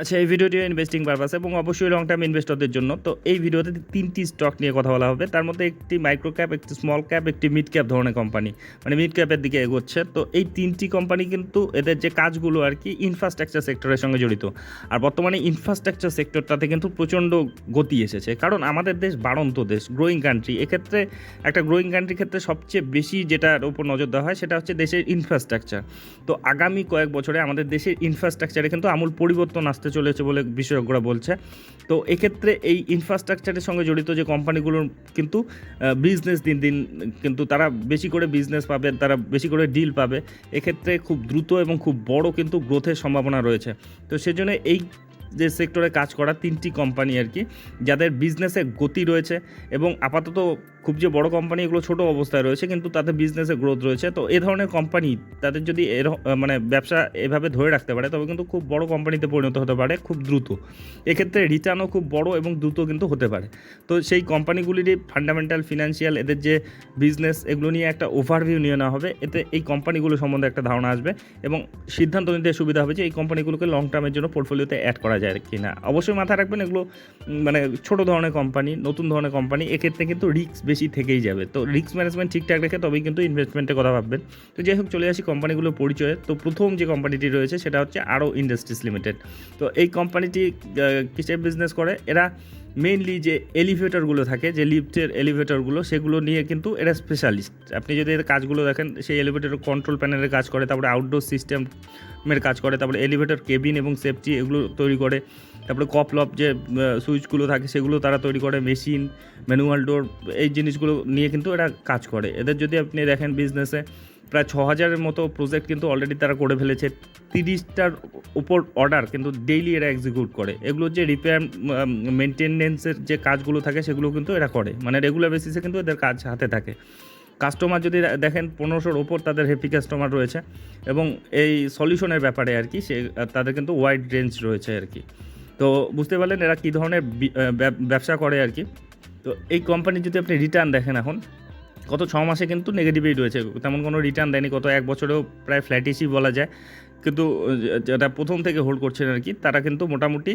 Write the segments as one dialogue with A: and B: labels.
A: আচ্ছা এই ভিডিওটি ইনভেস্টিং পারপাস এবং অবশ্যই লং টার্ম ইনভেস্টরদের জন্য। তো এই ভিডিওতে তিনটি স্টক নিয়ে কথা বলা হবে। তার মধ্যে একটি মাইক্রো ক্যাপ একটি স্মল ক্যাপ একটি মিড ক্যাপ ধরনের কোম্পানি মানে মিড ক্যাপের দিকে এগোচ্ছে। তো এই তিনটি কোম্পানি কিন্তু এদের যে কাজগুলো আর কি ইনফ্রাস্ট্রাকচার সেক্টরের সঙ্গে জড়িত। আর বর্তমানে ইনফ্রাস্ট্রাকচার সেক্টরটাতে কিন্তু প্রচণ্ড গতি এসেছে। কারণ আমাদের দেশ বাড়ন্ত দেশ গ্রোয়িং কান্ট্রি এক্ষেত্রে একটা গ্রোয়িং কান্ট্রির ক্ষেত্রে সবচেয়ে বেশি যেটার উপর নজর দেওয়া হয়, সেটা হচ্ছে দেশের ইনফ্রাস্ট্রাকচার তো আগামী কয়েক বছরে আমাদের দেশের ইনফ্রাস্ট্রাকচারে কিন্তু আমূল পরিবর্তন আসতে চলেছে বলে বিশেষজ্ঞরা বলছে। তো এক্ষেত্রে এই ইনফ্রাস্ট্রাকচারের সঙ্গে জড়িত যে কোম্পানিগুলোর কিন্তু বিজনেস দিন দিন কিন্তু তারা বেশি করে বিজনেস পাবে, তারা বেশি করে ডিল পাবে। এক্ষেত্রে খুব দ্রুত এবং খুব বড় কিন্তু গ্রোথের সম্ভাবনা রয়েছে। তো সেজন্য এই যে সেক্টরে কাজ করা তিনটি কোম্পানি আর কি, যাদের বিজনেসে গতি রয়েছে এবং আপাতত খুব যে বড় কোম্পানি এগুলো ছোট অবস্থায় রয়েছে, কিন্তু তাদের বিজনেসে গ্রোথ রয়েছে। তো এ ধরনের কোম্পানি তাদের যদি এর মানে ব্যবসা এভাবে ধরে রাখতে পারে, তবে কিন্তু খুব বড় কোম্পানিতে পরিণত হতে পারে, খুব দ্রুত। এক্ষেত্রে রিটার্নও খুব বড় এবং দ্রুত কিন্তু হতে পারে। তো সেই কোম্পানিগুলিরই ফান্ডামেন্টাল ফিনান্সিয়াল এদের যে বিজনেস এগুলো নিয়ে একটা ওভারভিউ নিয়ে নেওয়া হবে। এতে এই কোম্পানিগুলো সম্বন্ধে একটা ধারণা আসবে এবং সিদ্ধান্ত নিতে সুবিধা হবে যে এই কোম্পানিগুলোকে লং টার্মের জন্য পোর্টফোলিওতে অ্যাড করা যায় কি না? অবশ্যই মাথায় রাখবেন এগুলো মানে ছোট ধরনের কোম্পানি নতুন ধরনের কোম্পানি এক্ষেত্রে কিন্তু রিস্ক বেশি থেকেই যাবে। তো রিস্ক ম্যানেজমেন্ট ঠিকঠাক রেখে তবেই কিন্তু ইনভেস্টমেন্টের কথা ভাববেন। তো যাই হোক, চলে আসি কোম্পানিগুলোর পরিচয়ে। তো প্রথম যে কোম্পানিটি রয়েছে, সেটা হচ্ছে আরও ইন্ডাস্ট্রিজ লিমিটেড তো এই কোম্পানিটি কিসের বিজনেস করে? এরা মেইনলি যে এলিভেটরগুলো থাকে, যে লিফটের এলিভেটরগুলো সেগুলো নিয়ে কিন্তু এরা স্পেশালিস্ট আপনি যদি এর কাজগুলো দেখেন, সেই এলিভেটর কন্ট্রোল প্যানেলের কাজ করে, তারপরে আউটডোর সিস্টেমের কাজ করে, তারপরে এলিভেটর কেবিন এবং সেফটি এগুলো তৈরি করে, তারপরে কপলপ যে সুইচগুলো থাকে, সেগুলো তারা তৈরি করে মেশিন ম্যানুয়াল ডোর এই জিনিসগুলো নিয়ে কিন্তু এরা কাজ করে। এদের যদি আপনি দেখেন বিজনেসে প্রায় ছ হাজারের মতো প্রজেক্ট কিন্তু অলরেডি তারা করে ফেলেছে। তিরিশটার উপর অর্ডার কিন্তু ডেইলি এরা এক্সিকিউট করে। এগুলো যে রিপেয়ার মেনটেনেন্সের যে কাজগুলো থাকে সেগুলো কিন্তু এরা করে। মানে রেগুলার বেসিসে কিন্তু এদের কাজ হাতে থাকে। কাস্টমার যদি দেখেন পনেরোশোর ওপর তাদের হ্যাপি কাস্টমার রয়েছে এবং এই সলিউশনের ব্যাপারে আর কি সে, তাদের কিন্তু ওয়াইড রেঞ্জ রয়েছে আর কি। তো বুঝতে পারলেন এরা কী ধরনের ব্যবসা করে আর কি। তো এই কোম্পানির যদি আপনি রিটার্ন দেখেন এখন গত ছ মাসে কিন্তু নেগেটিভই রয়েছে। তেমন কোনো রিটার্ন দেয়নি। গত এক বছরেও প্রায় ফ্ল্যাটিশই বলা যায়। কিন্তু যারা প্রথম থেকে হোল্ড করছেন আর কি, তারা কিন্তু মোটামুটি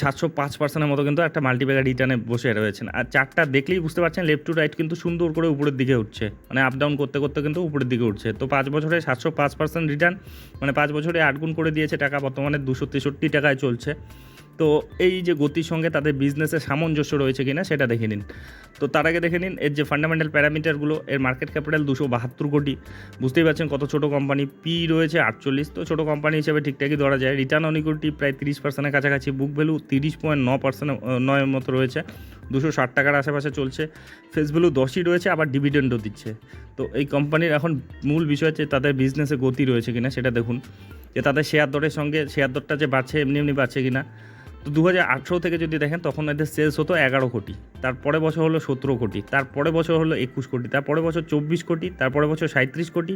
A: সাতশো পাঁচ পার্সেন্টের মতো কিন্তু একটা মাল্টিপ্যাকার রিটার্নে বসে রয়েছেন। আর চারটা দেখলেই বুঝতে পারছেন লেফট টু রাইট কিন্তু সুন্দর করে উপরের দিকে উঠছে। মানে আপ ডাউন করতে করতে কিন্তু উপরের দিকে উঠছে। তো পাঁচ বছরে সাতশো পাঁচ পার্সেন্ট রিটার্ন মানে পাঁচ বছরে আট গুণ করে দিয়েছে টাকা, বর্তমানে দুশো তেষট্টি টাকায় চলছে। তো এই যে গতির সঙ্গে তাদের বিজনেসের সামঞ্জস্য রয়েছে কিনা সেটা দেখে নিন। তো তার আগে দেখে নিন, এর যে ফান্ডামেন্টাল প্যারামিটারগুলো এর মার্কেট ক্যাপিটাল দুশো বাহাত্তর কোটি। বুঝতেই পারছেন কত ছোটো কোম্পানি পি রয়েছে আটচল্লিশ। তো ছোটো কোম্পানি হিসেবে ঠিকঠাকই ধরা যায়। রিটার্ন অন ইকুইটি প্রায় তিরিশ পার্সেন্টের কাছাকাছি। বুক ভ্যালু তিরিশ পয়েন্ট ন পার্সেন্ট নয়ের মতো রয়েছে। দুশো ষাট টাকার আশেপাশে চলছে। ফেস ভ্যালু দশই রয়েছে, আবার ডিভিডেন্ডও দিচ্ছে। তো এই কোম্পানির এখন মূল বিষয় হচ্ছে তাদের বিজনেসে গতি রয়েছে কিনা সেটা দেখুন। যে তাদের শেয়ার দরের সঙ্গে শেয়ার দরটা যে বাড়ছে, এমনি এমনি বাড়ছে কিনা। তো দু হাজার আঠেরো থেকে যদি দেখেন, তখন এদের সেলস হতো এগারো কোটি। তারপরে বছর হলো সতেরো কোটি তারপরে বছর হলো একুশ কোটি তারপরে বছর চব্বিশ কোটি তারপরে বছর সাঁত্রিশ কোটি,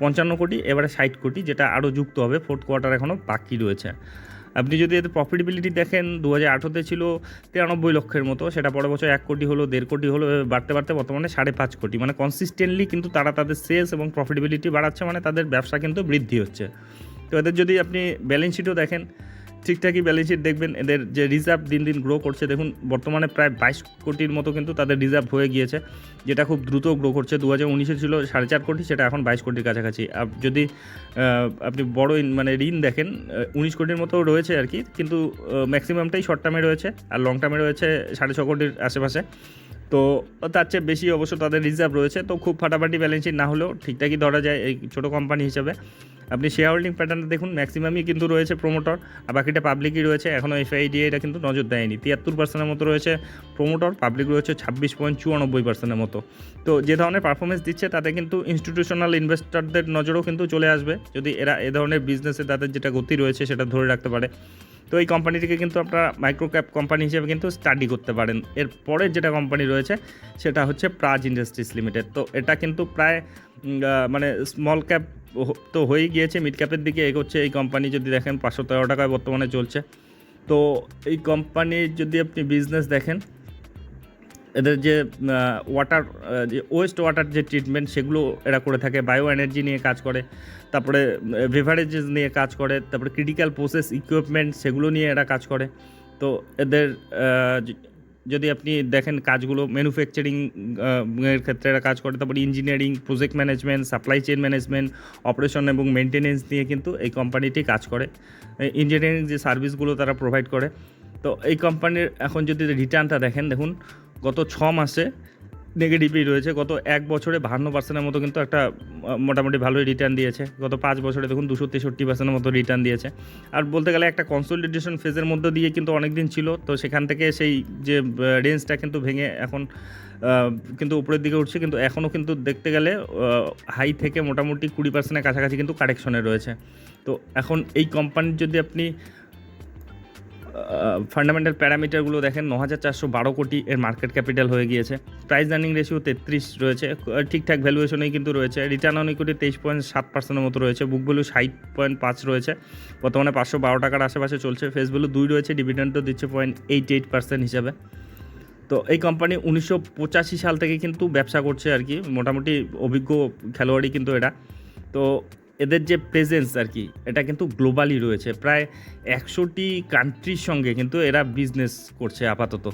A: পঞ্চান্ন কোটি, এবারে ষাট কোটি, যেটা আরও যুক্ত হবে ফোর্থ কোয়ার্টার এখনও বাকি রয়েছে। আপনি যদি এদের প্রফিটেবিলিটি দেখেন দু হাজার আঠেরোতে ছিল তিরানব্বই লক্ষের মতো, সেটা পরের বছর এক কোটি হলো, দেড় কোটি হলো বাড়তে বাড়তে বর্তমানে সাড়ে পাঁচ কোটি। মানে কনসিস্টেন্টলি কিন্তু তারা তাদের সেলস এবং প্রফিটেবিলিটি বাড়াচ্ছে মানে তাদের ব্যবসা কিন্তু বৃদ্ধি হচ্ছে। তো এদের যদি আপনি ব্যালেন্স শিটও দেখেন ঠিকঠাকই ব্যালেন্স শিট দেখবেন, এদের যে রিজার্ভ দিন দিন গ্রো করছে, দেখুন বর্তমানে প্রায় বাইশ কোটির মতো কিন্তু তাদের রিজার্ভ হয়ে গিয়েছে, যেটা খুব দ্রুত গ্রো করছে। দু হাজার উনিশে ছিল সাড়ে চার কোটি, সেটা এখন বাইশ কোটির কাছাকাছি। আর যদি আপনি বড় মানে ঋণ দেখেন উনিশ কোটির মতো রয়েছে আর কি, কিন্তু ম্যাক্সিমামটাই শর্ট টার্মে রয়েছে, আর লং টার্মে রয়েছে সাড়ে ছ কোটির আশেপাশে। তো, তার চেয়ে বেশি অবশ্য তাদের রিজার্ভ রয়েছে, তো খুব ফাটাফাটি ব্যালেন্স শিট না হলেও ঠিকঠাকই ধরা যায় এই ছোটো কোম্পানি হিসেবে। আপনি শেয়ার হোল্ডিং প্যাটার্নটা দেখুন ম্যাক্সিমামই কিন্তু রয়েছে প্রোমোটর আর বাকিটা পাবলিকই রয়েছে। এখনও এফআইডিএ এটা কিন্তু নজর দেয়নি। তিয়াত্তর পার্সেন্টের মতো রয়েছে প্রোমোটর পাবলিক রয়েছে ছাব্বিশ পয়েন্ট চুরানব্বই পার্সেন্টের মতো। তো যে ধরনের পারফরমেন্স দিচ্ছে, তাতে কিন্তু ইনস্টিটিউশনাল ইনভেস্টরদের নজরও কিন্তু চলে আসবে। যদি এরা এ ধরনের বিজনেসে তাদের যেটা গতি রয়েছে, সেটা ধরে রাখতে পারে। তো এই কোম্পানিটিকে কিন্তু আপনারা মাইক্রো ক্যাপ কোম্পানি হিসেবে কিন্তু স্টাডি করতে পারেন। এর পরের যেটা কোম্পানি রয়েছে, সেটা হচ্ছে প্রাজ ইন্ডাস্ট্রিজ লিমিটেড তো এটা কিন্তু প্রায় মানে স্মল ক্যাপ তো হয়েই গিয়েছে মিড ক্যাপের দিকে এগোচ্ছে। এই কোম্পানি যদি দেখেন, পাঁচশো তেরো টাকায় বর্তমানে চলছে। তো এই কোম্পানির যদি আপনি বিজনেস দেখেন, এদের যে ওয়াটার যে ওয়েস্ট ওয়াটার যে ট্রিটমেন্ট সেগুলো এরা করে থাকে। বায়ো এনার্জি নিয়ে কাজ করে, তারপরে বেভারেজেস নিয়ে কাজ করে, তারপরে ক্রিটিক্যাল প্রসেস ইকুইপমেন্ট সেগুলো নিয়ে এরা কাজ করে। তো এদের যদি আপনি দেখেন কাজগুলো ম্যানুফ্যাকচারিং এর ক্ষেত্রে এরা কাজ করে, তারপর engineering project management supply chain management operation এবং মেনটেনেন্স নিয়ে কিন্তু এই কোম্পানিটি কাজ করে। ইঞ্জিনিয়ারিং যে সার্ভিসগুলো তারা প্রোভাইড করে। তো এই কোম্পানির এখন যদি রিটার্নটা দেখেন, দেখুন, গত ছ মাসে নেগেটিভই রয়েছে। গত এক বছরে বাহান্ন পার্সেন্টের মতো কিন্তু একটা মোটামুটি ভালোই রিটার্ন দিয়েছে। গত পাঁচ বছরে দেখুন দুশো তেষট্টি পার্সেন্টের মতো রিটার্ন দিয়েছে। আর বলতে গেলে একটা কনসোলিডেশন ফেজের মধ্যে দিয়ে কিন্তু অনেক দিন ছিল। তো সেখান থেকে সেই যে রেঞ্জটা কিন্তু ভেঙে এখন কিন্তু উপরের দিকে উঠছে। কিন্তু এখনও কিন্তু দেখতে গেলে হাই থেকে মোটামুটি কুড়ি পার্সেন্টের কাছাকাছি কিন্তু কারেকশনে রয়েছে। তো এখন এই কোম্পানির যদি আপনি ফান্ডামেন্টাল প্যারামিটারগুলো দেখেন ন হাজার চারশো বারো কোটি এর মার্কেট ক্যাপিটাল হয়ে গিয়েছে। প্রাইস আর্নিং রেশিও তেত্রিশ রয়েছে। ঠিকঠাক ভ্যালুয়েশনেই কিন্তু রয়েছে। রিটার্ন অন ইকুইটি তেইশ পয়েন্ট সাত পার্সেন্টের মতো রয়েছে। বুক ভ্যালু ষাট পয়েন্ট পাঁচ রয়েছে। বর্তমানে পাঁচশো বারো টাকার আশেপাশে চলছে। ফেস ভ্যালু দুই রয়েছে। ডিভিডেন্ডও দিচ্ছে পয়েন্ট এইট এইট পার্সেন্ট হিসাবে। তো এই কোম্পানি উনিশশো পঁচাশি সাল থেকে কিন্তু ব্যবসা করছে আর কি। মোটামুটি অভিজ্ঞ খেলোয়াড়ই কিন্তু এটা তো এদের যে প্রেজেন্স আর কি, এটা কিন্তু গ্লোবালি রয়েছে। প্রায় একশোটি কান্ট্রির সঙ্গে কিন্তু এরা বিজনেস করছে আপাতত।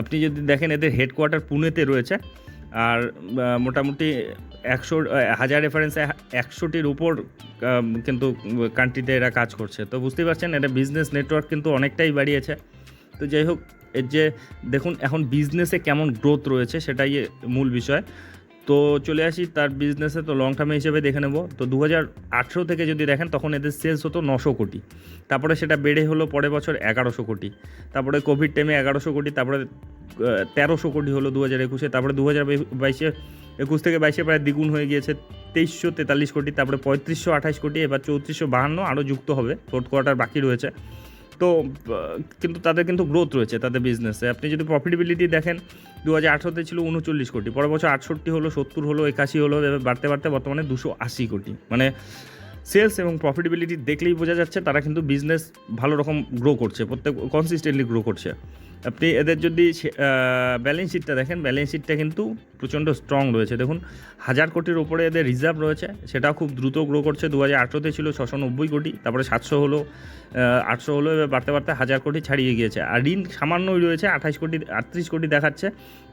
A: আপনি যদি দেখেন এদের হেডকোয়ার্টার পুনেতে রয়েছে, আর মোটামুটি একশো হাজার রেফারেন্সে একশোটির উপর কিন্তু কান্ট্রিতে এরা কাজ করছে। তো বুঝতেই পারছেন, এটা বিজনেস নেটওয়ার্ক কিন্তু অনেকটাই বাড়িয়েছে। তো যাই হোক, এর যে, দেখুন, এখন বিজনেসে কেমন গ্রোথ রয়েছে সেটাই মূল বিষয়। তো চলে আসি, তার বিজনেসে তো লং টার্মে হিসেবে দেখে নেব। তো দু হাজার আঠেরো থেকে যদি দেখেন, তখন এদের সেলস হতো নশো কোটি। তারপরে সেটা বেড়ে হলো পরের বছর এগারোশো কোটি। তারপরে কোভিড টাইমে এগারোশো কোটি, তারপরে তেরোশো কোটি হলো দু হাজার একুশে। তারপরে দু হাজার বাইশে, একুশ থেকে বাইশে প্রায় দ্বিগুণ হয়ে গিয়েছে, তেইশশো তেতাল্লিশ কোটি। তারপরে পঁয়ত্রিশশো আঠাশ কোটি, এবার চৌত্রিশশো বাহান্ন, আরও যুক্ত হবে ফোর্থ কোয়ার্টার বাকি রয়েছে। তো কিন্তু তাদের কিন্তু গ্রোথ রয়েছে তাদের বিজনেসে আপনি যদি প্রফিটেবিলিটি দেখেন দু হাজার আঠারোতে ছিল উনচল্লিশ কোটি, পরের বছর আটষট্টি হলো, সত্তর হলো, একাশি হলো বাড়তে বাড়তে বর্তমানে দুশো আশি কোটি। মানে সেলস এবং প্রফিটেবিলিটি দেখলেই বোঝা যাচ্ছে তারা কিন্তু বিজনেস ভালো রকম গ্রো করছে, প্রত্যেক কনসিস্টেন্টলি গ্রো করছে। আপনি এদের যদি ব্যালেন্স শিটটা দেখেন ব্যালেন্স শিটটা কিন্তু প্রচণ্ড স্ট্রং রয়েছে। দেখুন, হাজার কোটির ওপরে এদের রিজার্ভ রয়েছে, সেটাও খুব দ্রুত গ্রো করছে। দু হাজার আঠেরোতে ছিল ছশো নব্বই কোটি, তারপরে সাতশো হলো আটশো হলো, এবার বাড়তে বাড়তে হাজার কোটি ছাড়িয়ে গিয়েছে। আর ঋণ সামান্যই রয়েছে আঠাশ কোটি, আটত্রিশ কোটি দেখাচ্ছে।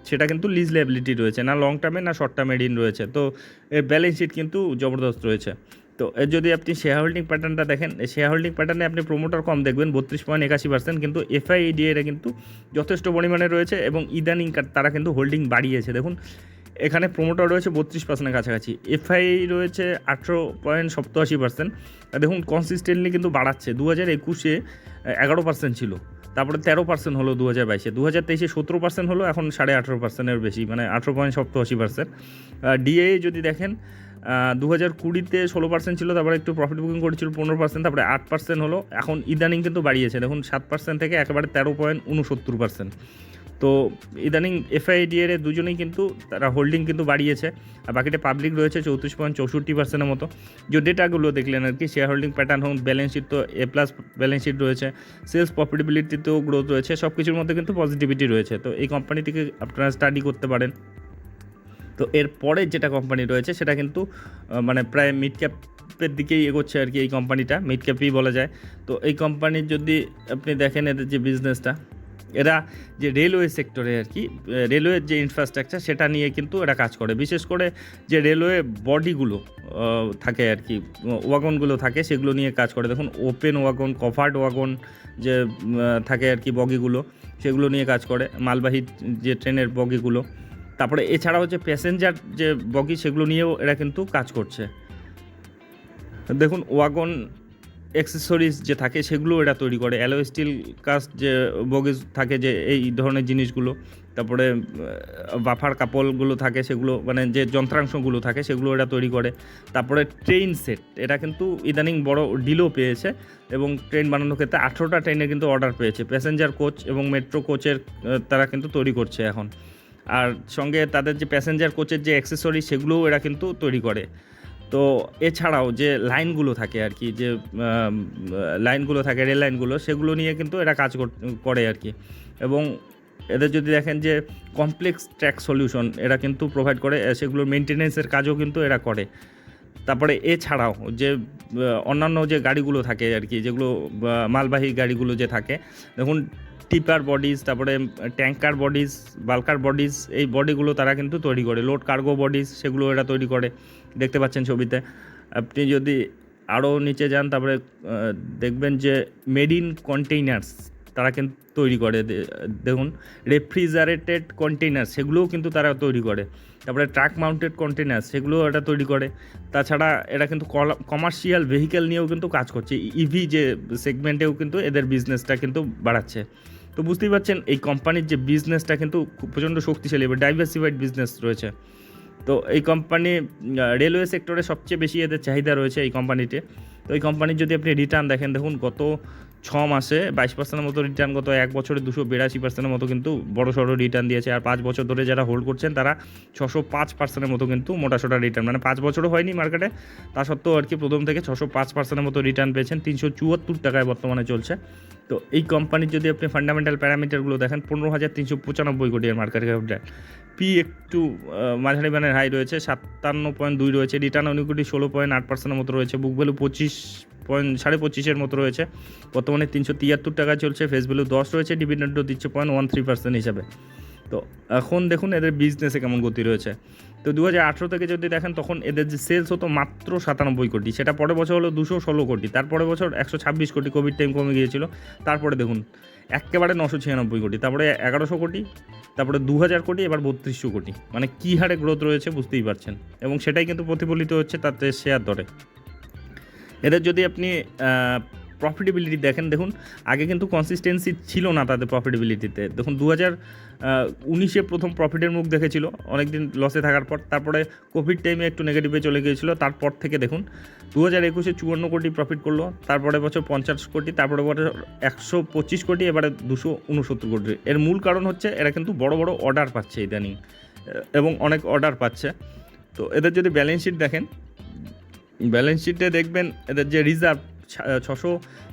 A: সেটা কিন্তু লিজ লেবিলিটি রয়েছে, না লং টার্মে না শর্ট টার্মে ঋণ রয়েছে। তো এর ব্যালেন্স শিট কিন্তু জবরদস্ত রয়েছে। তো এর যদি আপনি শেয়ার হোল্ডিং প্যাটার্নটা দেখেন শেয়ার হোল্ডিং প্যাটার্নে আপনি প্রোমোটার কম দেখবেন, বত্রিশ পয়েন্ট একাশি পার্সেন্ট কিন্তু এফআইডি এরা কিন্তু যথেষ্ট পরিমাণে রয়েছে এবং ইদানিং তারা কিন্তু হোল্ডিং বাড়িয়েছে। দেখুন, এখানে প্রোমোটার রয়েছে বত্রিশ পার্সেন্টের কাছাকাছি এফআই রয়েছে আঠেরো পয়েন্ট সপ্তাশি পার্সেন্ট দেখুন কনসিস্টেন্টলি কিন্তু বাড়াচ্ছে। দু হাজার একুশে এগারো পার্সেন্ট ছিল, তারপরে তেরো পার্সেন্ট হলো দু হাজার বাইশে দু হাজার তেইশে সতেরো পার্সেন্ট হলো, এখন সাড়ে আঠেরো পার্সেন্টের বেশি মানে আঠেরো পয়েন্ট সপ্তাশি পার্সেন্ট ডিএ যদি দেখেন দু হাজার কুড়িতে ষোলো পার্সেন্ট ছিল, তারপরে একটু প্রফিট বুকিং করেছিল পনেরো পার্সেন্ট তারপরে আট পার্সেন্ট হলো। এখন ইদানিং কিন্তু বাড়িয়েছে। দেখুন, সাত পার্সেন্ট থেকে একেবারে তেরো পয়েন্ট উনসত্তর পার্সেন্ট তো ইদানিং এফআইডিএর দুজনেই কিন্তু তারা হোল্ডিং কিন্তু বাড়িয়েছে। আর বাকিটা পাবলিক রয়েছে চৌত্রিশ পয়েন্ট চৌষট্টি পার্সেন্টের মতো। যে ডেটাগুলো দেখলেন আর কি শেয়ার হোল্ডিং প্যাটার্ন হোক ব্যালেন্স শিট তো এ প্লাস ব্যালেন্স শিট রয়েছে। সেলস প্রফিটেবিলিটিতেও গ্রোথ রয়েছে। সব কিছুর মধ্যে কিন্তু পজিটিভিটি রয়েছে। তো এই কোম্পানি থেকে আপনারা স্টাডি করতে পারেন। তো এর পরে যেটা কোম্পানি রয়েছে, সেটা কিন্তু মানে প্রায় মিড ক্যাপের দিকেই এগোচ্ছে আর কি এই কোম্পানিটা মিড ক্যাপই বলা যায়। তো এই কোম্পানির যদি আপনি দেখেন এদের যে বিজনেসটা এরা যে রেলওয়ে সেক্টরে আর কি রেলওয়ের যে ইনফ্রাস্ট্রাকচার সেটা নিয়ে কিন্তু এরা কাজ করে। বিশেষ করে যে রেলওয়ে বডিগুলো থাকে আর কি ওয়াগনগুলো থাকে, সেগুলো নিয়ে কাজ করে। দেখুন ওপেন ওয়াগন কভার্ড ওয়াগন যে থাকে আর কি বগিগুলো, সেগুলো নিয়ে কাজ করে। মালবাহী যে ট্রেনের বগিগুলো তারপরে এছাড়া হচ্ছে প্যাসেঞ্জার যে বগি সেগুলো নিয়েও এরা কিন্তু কাজ করছে। দেখুন ওয়াগন অ্যাক্সেসরিজ যে থাকে সেগুলো এরা তৈরি করে। অ্যালো স্টিল কাস্ট যে বগিজ থাকে যে এই ধরনের জিনিসগুলো, তারপরে বাফার কাপড়গুলো থাকে সেগুলো মানে যে যন্ত্রাংশগুলো থাকে সেগুলো এরা তৈরি করে। তারপরে ট্রেন সেট এটা কিন্তু ইদানিং বড় ডিলও পেয়েছে এবং ট্রেন বানানোর ক্ষেত্রে আঠেরোটা ট্রেনে কিন্তু অর্ডার পেয়েছে। প্যাসেঞ্জার কোচ এবং মেট্রো কোচের তারা কিন্তু তৈরি করছে এখন। আর সঙ্গে তাদের যে প্যাসেঞ্জার কোচের যে অ্যাক্সেসরি সেগুলোও এরা কিন্তু তৈরি করে। তো এছাড়াও যে লাইনগুলো থাকে আর কি, যে লাইনগুলো থাকে রেল লাইনগুলো সেগুলো নিয়ে কিন্তু এরা কাজ কর- আর কি। এবং এদের যদি দেখেন যে কমপ্লেক্স ট্র্যাক সলিউশন এরা কিন্তু প্রোভাইড করে সেগুলোর মেনটেনেন্সের কাজও কিন্তু এরা করে। তারপরে এছাড়াও যে অন্যান্য যে গাড়িগুলো থাকে আর কি, যেগুলো মালবাহী গাড়িগুলো যে থাকে, দেখুন টিপার বডিজ তারপরে ট্যাঙ্কার বডিজ বালকার বডিজ এই বডিগুলো তারা কিন্তু তৈরি করে। লোড কার্গো বডিজ সেগুলো এরা তৈরি করে। দেখতে পাচ্ছেন ছবিতে। আপনি যদি আরও নিচে যান, তারপরে দেখবেন যে মেড ইন কন্টেইনার্স তারা কিন্তু তৈরি করে দেখুন রেফ্রিজারেটেড কন্টেইনার সেগুলোও কিন্তু তারা তৈরি করে। তারপরে ট্রাক মাউন্টেড কন্টেনার সেগুলোও এটা তৈরি করে। তাছাড়া এরা কিন্তু কমার্শিয়াল ভেহিক্যাল নিয়েও কিন্তু কাজ করছে। ইভি যে সেগমেন্টেও কিন্তু এদের বিজনেসটা কিন্তু বাড়াচ্ছে। তো বুঝতেই পারছেন, এই কোম্পানির যে বিজনেসটা কিন্তু প্রচণ্ড শক্তিশালী এবার ডাইভার্সিফাইড বিজনেস রয়েছে। তো এই কোম্পানি রেলওয়ে সেক্টরে সবচেয়ে বেশি এদের চাহিদা রয়েছে এই কোম্পানিতে তো এই কোম্পানির যদি আপনি রিটার্ন দেখেন, দেখুন, গত ছ মাসে বাইশ পার্সেন্টের মতো রিটার্ন গত এক বছরে দুশো বিরাশি পার্সেন্টের মতো কিন্তু বড় সড়ো রিটার্ন দিয়েছে। আর পাঁচ বছর ধরে যারা হোল্ড করছেন, তারা ছশো পাঁচ পার্সেন্টের মতো কিন্তু মোটাসোটা রিটার্ন মানে পাঁচ বছরও হয়নি মার্কেটে তা সত্ত্বেও আর কি প্রথম থেকে ছশো পাঁচ পার্সেন্টের মতো রিটার্ন পেয়েছেন। তিনশো চুয়াত্তর টাকায় বর্তমানে চলছে। তো এই কোম্পানির যদি আপনি ফান্ডামেন্টাল প্যারামিটারগুলো দেখেন, পনেরো হাজার তিনশো পঁচানব্বই কোটি এর মার্কেট ক্যাপিটাল পি একটু মাঝারি মানের হাই রয়েছে, সাতান্ন পয়েন্ট দুই রয়েছে রিটার্ন অন ইকুইটি ষোলো পয়েন্ট আট পার্সেন্টের মতো রয়েছে বুক ভ্যালু পঁচিশ পয়েন্ট, সাড়ে পঁচিশের মতো রয়েছে। বর্তমানে তিনশো তিয়াত্তর টাকা চলছে ফেস ভ্যালু দশ রয়েছে ডিভিডেন্ডও দিচ্ছে পয়েন্ট ওয়ান থ্রি পার্সেন্ট হিসাবে। তো এখন দেখুন এদের বিজনেসে কেমন গতি রয়েছে। তো দু হাজার আঠেরো থেকে যদি দেখেন, তখন এদের যে সেলস হতো মাত্র সাতানব্বই কোটি। সেটা পরের বছর হলো দুশো ষোলো কোটি। তারপরে বছর একশো ছাব্বিশ কোটি। কোভিড টাইম কমে গিয়েছিল। তারপরে দেখুন, একেবারে নশো ছিয়ানব্বই কোটি। তারপরে এগারোশো কোটি, তারপরে দু হাজার কোটি, এবার বত্রিশশো কোটি। মানে কী হারে গ্রোথ রয়েছে বুঝতেই পারছেন। এবং সেটাই কিন্তু প্রতিফলিত হচ্ছে তাতে শেয়ার দরে। এদের যদি আপনি প্রফিটেবিলিটি দেখেন, দেখুন, আগে কিন্তু কনসিস্টেন্সি ছিল না তাদের প্রফিটেবিলিটিতে দেখুন দু হাজার উনিশে প্রথম প্রফিটের মুখ দেখেছিল, অনেকদিন লসে থাকার পর। তারপরে কোভিড টাইমে একটু নেগেটিভে চলে গিয়েছিল, তারপর থেকে দেখুন দু হাজার একুশে চুয়ান্ন কোটি প্রফিট করল, তারপরে বছর পঞ্চাশ কোটি, তারপরে বছর একশো পঁচিশ কোটি, এবারে দুশো উনসত্তর কোটি। এর মূল কারণ হচ্ছে, এরা কিন্তু বড় বড় অর্ডার পাচ্ছে ইদানিং এবং অনেক অর্ডার পাচ্ছে। তো এদের যদি ব্যালেন্স শিট দেখেন ব্যালেন্স শিটে দেখবেন, এদের যে রিজার্ভ ছশো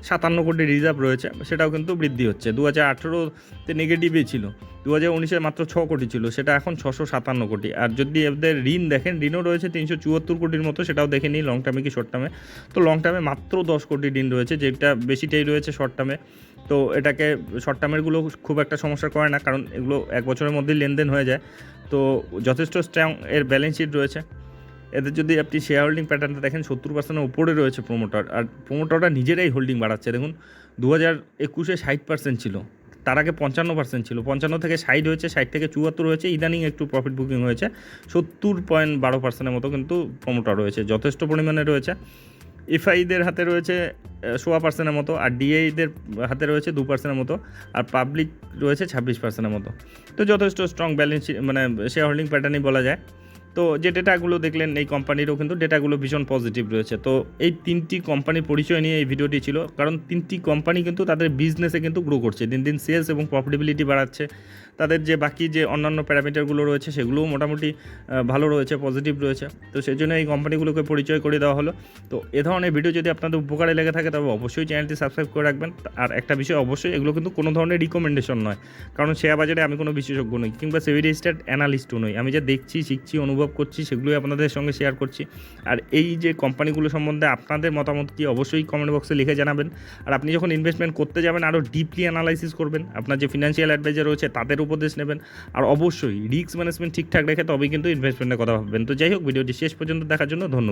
A: সাতান্ন কোটি রিজার্ভ রয়েছে, সেটাও কিন্তু বৃদ্ধি হচ্ছে। দু হাজার আঠেরোতে নেগেটিভই ছিল দু হাজার উনিশে মাত্র ছ কোটি ছিল, সেটা এখন ছশো সাতান্ন কোটি। আর যদি এদের ঋণ দেখেন, ঋণও রয়েছে তিনশো চুয়াত্তর কোটির মতো, সেটাও দেখে নিই লং টার্মে কি শর্ট টার্মে তো লং টার্মে মাত্র দশ কোটি ঋণ রয়েছে, যেটা বেশিটাই রয়েছে শর্ট টার্মে তো এটাকে শর্ট টার্মেরগুলো খুব একটা সমস্যা করে না, কারণ এগুলো এক বছরের মধ্যেই লেনদেন হয়ে যায়। তো যথেষ্ট স্ট্রং এর ব্যালেন্স শিট রয়েছে। এদের যদি আপনি শেয়ার হোল্ডিং প্যাটার্নটা দেখেন, সত্তর পার্সেন্টের উপরে রয়েছে প্রোমোটার আর প্রোমোটাররা নিজেরাই হোল্ডিং বাড়াচ্ছে। দেখুন দু হাজার একুশে ষাট পার্সেন্ট ছিল, তার আগে পঞ্চান্ন পার্সেন্ট ছিল। পঞ্চান্ন থেকে ষাট হয়েছে, ষাট থেকে চুয়াত্তর হয়েছে। ইদানিং একটু প্রফিট বুকিং হয়েছে। সত্তর পয়েন্ট বারো পার্সেন্টের মতো কিন্তু প্রোমোটার রয়েছে, যথেষ্ট পরিমাণে রয়েছে। এফআইদের হাতে রয়েছে সোয়া পার্সেন্টের মতো, আর ডিআইদের হাতে রয়েছে দু পার্সেন্টের মতো, আর পাবলিক রয়েছে ছাব্বিশ পার্সেন্টের মতো। তো যথেষ্ট স্ট্রং ব্যালেন্স মানে শেয়ার হোল্ডিং প্যাটার্নই বলা যায়। তো যে ডেটাগুলো দেখলেন এই কোম্পানিরও কিন্তু ডেটাগুলো ভীষণ পজিটিভ রয়েছে। তো এই তিনটি কোম্পানির পরিচয় নিয়ে এই ভিডিওটি ছিল। কারণ তিনটি কোম্পানি কিন্তু তাদের বিজনেসে কিন্তু গ্রো করছে। দিন দিন সেলস এবং প্রফিটেবিলিটি বাড়াচ্ছে। তাদের যে বাকি যে অন্যান্য প্যারামিটারগুলো রয়েছে, সেগুলোও মোটামুটি ভালো রয়েছে পজিটিভ রয়েছে। তো সেই জন্য এই কোম্পানিগুলোকে পরিচয় করে দেওয়া হলো। তো এ ধরনের ভিডিও যদি আপনাদের উপকারে লেগে থাকে, তবে অবশ্যই চ্যানেলটি সাবস্ক্রাইব করে রাখবেন। আর একটা বিষয় অবশ্যই, এগুলো কিন্তু কোনো ধরনের রিকমেন্ডেশন নয়। কারণ শেয়ার বাজারে আমি কোনো বিশেষজ্ঞ নই, কিংবা সেভি রেজিস্টার্ড অ্যানালিস্টও নই। আমি যা দেখছি, শিখছি, অনুভব করছি, সেগুলোই আপনাদের সঙ্গে শেয়ার করছি। আর এই যে কোম্পানিগুলো সম্বন্ধে আপনাদের মতামত কি, অবশ্যই কমেন্ট বক্সে লিখে জানাবেন। আর আপনি যখন ইনভেস্টমেন্ট করতে যাবেন আরও ডিপলি অ্যানালাইসিস করবেন। আপনার যে ফিনান্সিয়াল অ্যাডভাইজার রয়েছে, তাদের উপদেশ নেবেন। আর অবশ্যই রিস্ক ম্যানেজমেন্ট ঠিকঠাক রেখে তবেই কিন্তু ইনভেস্টমেন্টের কথা ভাববেন। তো যাই হোক, ভিডিওটি শেষ পর্যন্ত দেখার জন্য ধন্যবাদ।